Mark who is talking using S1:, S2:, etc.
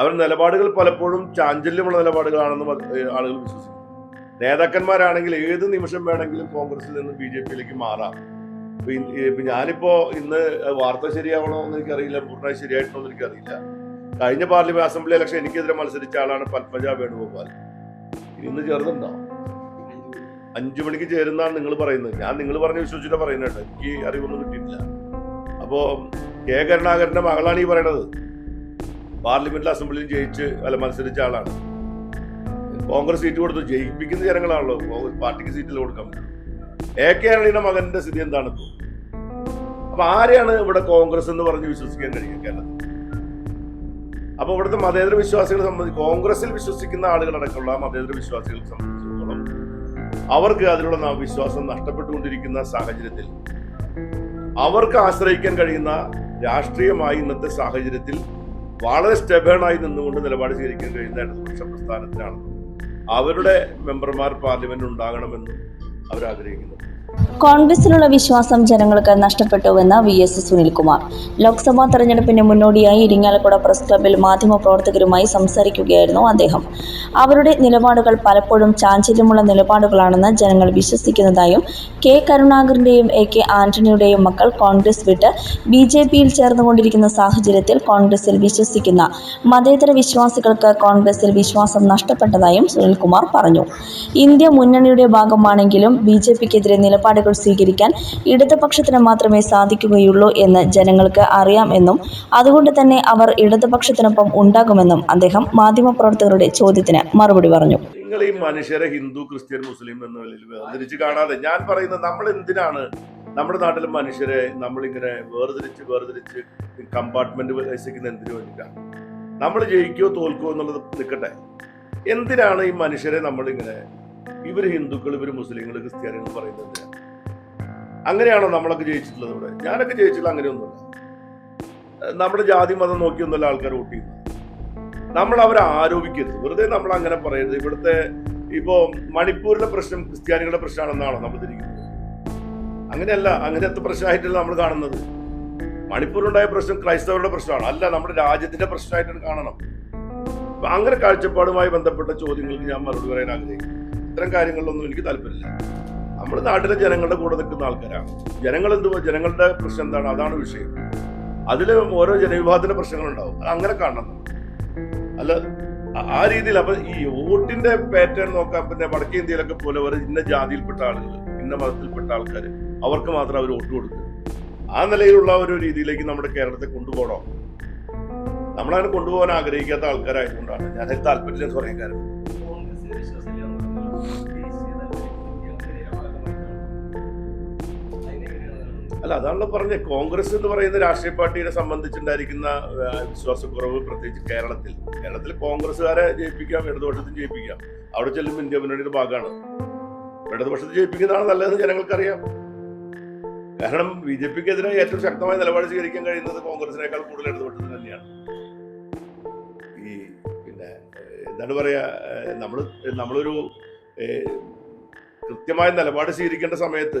S1: അവർ നിലപാടുകൾ പലപ്പോഴും ചാഞ്ചല്യമുള്ള നിലപാടുകളാണെന്ന് ആളുകൾ വിശ്വസിക്കും. നേതാക്കന്മാരാണെങ്കിൽ ഏത് നിമിഷം വേണമെങ്കിലും കോൺഗ്രസിൽ നിന്ന് ബി ജെ പിയിലേക്ക് മാറാം. ഇപ്പൊ ഞാനിപ്പോ ഇന്ന് വാർത്ത ശരിയാവണോ എന്ന് എനിക്കറിയില്ല പൂർണമായി ശരിയായിട്ടുണ്ടോ എന്ന് എനിക്കറിയില്ല. കഴിഞ്ഞ പാർലമെന്റ് അസംബ്ലി ഇലക്ഷൻ എനിക്കെതിരെ മത്സരിച്ച ആളാണ് പത്മജ വേണുഗോപാൽ. ഇന്ന് ചേർന്നുണ്ടോ അഞ്ചു മണിക്ക് ചേരുന്നാണ് നിങ്ങൾ പറയുന്നത്. ഞാൻ നിങ്ങൾ പറഞ്ഞ വിശ്വസിച്ചിട്ട് പറയുന്നുണ്ട് എനിക്ക് അറിവൊന്നും കിട്ടിയിട്ടില്ല. അപ്പോ കെ കരുണാകരന്റെ മകളാണ് ഈ പറയണത്. പാർലമെന്റ് അസംബ്ലിയിൽ ജയിച്ച് അല്ല മത്സരിച്ച ആളാണ്. കോൺഗ്രസ് സീറ്റ് കൊടുത്ത് ജയിപ്പിക്കുന്ന ജനങ്ങളാണല്ലോ. കോൺഗ്രസ് പാർട്ടിക്ക് സീറ്റിൽ കൊടുക്കാൻ എ കെ ആന്റണിയുടെ മകന്റെ സ്ഥിതി എന്താണ് ഇപ്പോൾ അപ്പൊ ആരെയാണ് ഇവിടെ കോൺഗ്രസ് എന്ന് പറഞ്ഞ് വിശ്വസിക്കാൻ കഴിയുക കേരളത്തിൽ? അപ്പൊ ഇവിടുത്തെ മതേതര വിശ്വാസികളെ സംബന്ധിച്ച് കോൺഗ്രസിൽ വിശ്വസിക്കുന്ന ആളുകളടക്കമുള്ള മതേതര വിശ്വാസികളെ സംബന്ധിച്ചിടത്തോളം അവർക്ക് അതിലുള്ള വിശ്വാസം നഷ്ടപ്പെട്ടുകൊണ്ടിരിക്കുന്ന സാഹചര്യത്തിൽ അവർക്ക് ആശ്രയിക്കാൻ കഴിയുന്ന രാഷ്ട്രീയമായി ഇന്നത്തെ സാഹചര്യത്തിൽ വളരെ സ്റ്റെബേണായി നിന്നുകൊണ്ട് നിലപാട് സ്വീകരിക്കാൻ കഴിയുന്ന ഇടതുപക്ഷ പ്രസ്ഥാനത്തിനാണ്. അവരുടെ മെമ്പർമാർ പാർലമെന്റ് ഉണ്ടാകണമെന്നും
S2: കോൺഗ്രസിലുള്ള വിശ്വാസം ജനങ്ങൾക്ക് നഷ്ടപ്പെട്ടുവെന്ന് വി എസ് സുനിൽകുമാർ. ലോക്സഭാ തെരഞ്ഞെടുപ്പിന് മുന്നോടിയായി ഇരിങ്ങാലക്കുട പ്രസ് ക്ലബ്ബിൽ മാധ്യമപ്രവർത്തകരുമായി സംസാരിക്കുകയായിരുന്നു അദ്ദേഹം. അവരുടെ നിലപാടുകൾ പലപ്പോഴും ചാഞ്ചല്യമുള്ള നിലപാടുകളാണെന്ന് ജനങ്ങൾ വിശ്വസിക്കുന്നതായും കെ കരുണാകരന്റെയും എ കെ ആന്റണിയുടെയും മക്കൾ കോൺഗ്രസ് വിട്ട് ബി ജെ പിയിൽ ചേർന്നുകൊണ്ടിരിക്കുന്ന സാഹചര്യത്തിൽ കോൺഗ്രസിൽ വിശ്വസിക്കുന്ന മതേതര വിശ്വാസികൾക്ക് കോൺഗ്രസിൽ വിശ്വാസം നഷ്ടപ്പെട്ടതായും സുനിൽകുമാർ പറഞ്ഞു. ഇന്ത്യ മുന്നണിയുടെ ഭാഗമാണെങ്കിലും ബി ജെ പിക്കെതിരെ നിലപാടുകൾ സ്വീകരിക്കാൻ ഇടതുപക്ഷത്തിന് മാത്രമേ സാധിക്കുകയുള്ളൂ എന്ന് ജനങ്ങൾക്ക് അറിയാമെന്നും അതുകൊണ്ട് തന്നെ അവർ ഇടതുപക്ഷത്തിനൊപ്പം ഉണ്ടാകുമെന്നും അദ്ദേഹം മാധ്യമപ്രവർത്തകരുടെ ചോദ്യത്തിന് മറുപടി പറഞ്ഞു.
S1: മനുഷ്യരെ ഹിന്ദു ക്രിസ്ത്യൻ മുസ്ലിം എന്ന വേർതിരിച്ച് കാണാതെ ഞാൻ പറയുന്നത് നമ്മൾ എന്തിനാണ്? നമ്മുടെ നാട്ടിലെ മനുഷ്യരെ നമ്മളിങ്ങനെ വേർതിരിച്ച് വേർതിരിച്ച് കമ്പാർട്ട്മെന്റ് വഹിക്കുന്ന എന്തിനു വേണ്ടിയിട്ടാണ് നമ്മൾ ജയിക്കോ തോൽക്കോ എന്നുള്ളത് നിൽക്കട്ടെ. എന്തിനാണ് ഈ മനുഷ്യരെ നമ്മളിങ്ങനെ ഇവർ ഹിന്ദുക്കൾ ഇവർ മുസ്ലിങ്ങൾ ക്രിസ്ത്യാനികൾ പറയുന്നത് അങ്ങനെയാണോ നമ്മളൊക്കെ ജയിച്ചിട്ടുള്ളത് ഇവിടെ? ഞാനൊക്കെ ജയിച്ചിട്ടുള്ള അങ്ങനെയൊന്നുമില്ല. നമ്മുടെ ജാതി മതം നോക്കിയൊന്നുമല്ല ആൾക്കാർ വോട്ട് ചെയ്യുന്നത്. നമ്മൾ അവരെ ആരോപിക്കരുത്. വെറുതെ നമ്മൾ അങ്ങനെ പറയരുത്. ഇവിടുത്തെ ഇപ്പോ മണിപ്പൂരിലെ പ്രശ്നം ക്രിസ്ത്യാനികളുടെ പ്രശ്നമാണെന്നാണോ നമ്മൾ തിരിക്കുന്നത്? അങ്ങനെയല്ല. അങ്ങനത്തെ പ്രശ്നമായിട്ടല്ല നമ്മൾ കാണുന്നത്. മണിപ്പൂരിലുണ്ടായ പ്രശ്നം ക്രൈസ്തവരുടെ പ്രശ്നമാണ്. അല്ല നമ്മുടെ രാജ്യത്തിന്റെ പ്രശ്നമായിട്ടാണ് കാണണം. അങ്ങനെ കാഴ്ചപ്പാടുമായി ബന്ധപ്പെട്ട ചോദ്യങ്ങൾക്ക് ഞാൻ മറുപടി പറയാൻ ആഗ്രഹിക്കുന്നു. ഇത്തരം കാര്യങ്ങളിലൊന്നും എനിക്ക് താല്പര്യമില്ല. നമ്മൾ നാട്ടിലെ ജനങ്ങളുടെ കൂടെ നിൽക്കുന്ന ആൾക്കാരാണ്. ജനങ്ങൾ എന്തുവാ ജനങ്ങളുടെ പ്രശ്നം എന്താണ്? അതാണ് വിഷയം. അതിൽ ഓരോ ജനവിഭാഗത്തിന്റെ പ്രശ്നങ്ങളുണ്ടാവും. അത് അങ്ങനെ കാണണം. അല്ല ആ- രീതിയിൽ അപ്പൊ ഈ വോട്ടിന്റെ പാറ്റേൺ നോക്കാൻ പിന്നെ വടക്കേ ഇന്ത്യയിലൊക്കെ പോലെ ഒരു ഇന്ന ജാതിയിൽപ്പെട്ട ആളുകൾ ഇന്ന മതത്തിൽപ്പെട്ട ആൾക്കാർ അവർക്ക് മാത്രം അവർ വോട്ട് കൊടുക്കുക. ആ നിലയിലുള്ള ഒരു രീതിയിലേക്ക് നമ്മുടെ കേരളത്തെ കൊണ്ടുപോകണം? നമ്മളങ്ങനെ കൊണ്ടുപോകാൻ ആഗ്രഹിക്കാത്ത ആൾക്കാരായതുകൊണ്ടാണ്. ഞാൻ താല്പര്യം പറയാൻ കാരണം. അല്ല അതാണല്ലോ പറഞ്ഞത്. കോൺഗ്രസ് എന്ന് പറയുന്ന രാഷ്ട്രീയ പാർട്ടിയെ സംബന്ധിച്ചുണ്ടായിരിക്കുന്ന വിശ്വാസക്കുറവ് പ്രത്യേകിച്ച് കേരളത്തിൽ. കേരളത്തിൽ കോൺഗ്രസ്സുകാരെ ജയിപ്പിക്കാം ഇടതുപക്ഷത്തിൽ ജയിപ്പിക്കാം. അവിടെ ചെല്ലുമ്പോൾ ഇന്ത്യ മുന്നണിയുടെ ഭാഗമാണ്. ഇടതുപക്ഷത്തിൽ ജയിപ്പിക്കുന്നതാണ് നല്ലതെന്ന് ജനങ്ങൾക്കറിയാം. കാരണം ബി ജെ പിക്കെതിരെ ഏറ്റവും ശക്തമായ നിലപാട് സ്വീകരിക്കാൻ കഴിയുന്നത് കോൺഗ്രസിനേക്കാൾ കൂടുതൽ ഇടതുപക്ഷത്തിന് തന്നെയാണ്. ഈ പിന്നെ എന്താണ് പറയുക നമ്മൾ നമ്മളൊരു കൃത്യമായ നിലപാട് സ്വീകരിക്കേണ്ട സമയത്ത്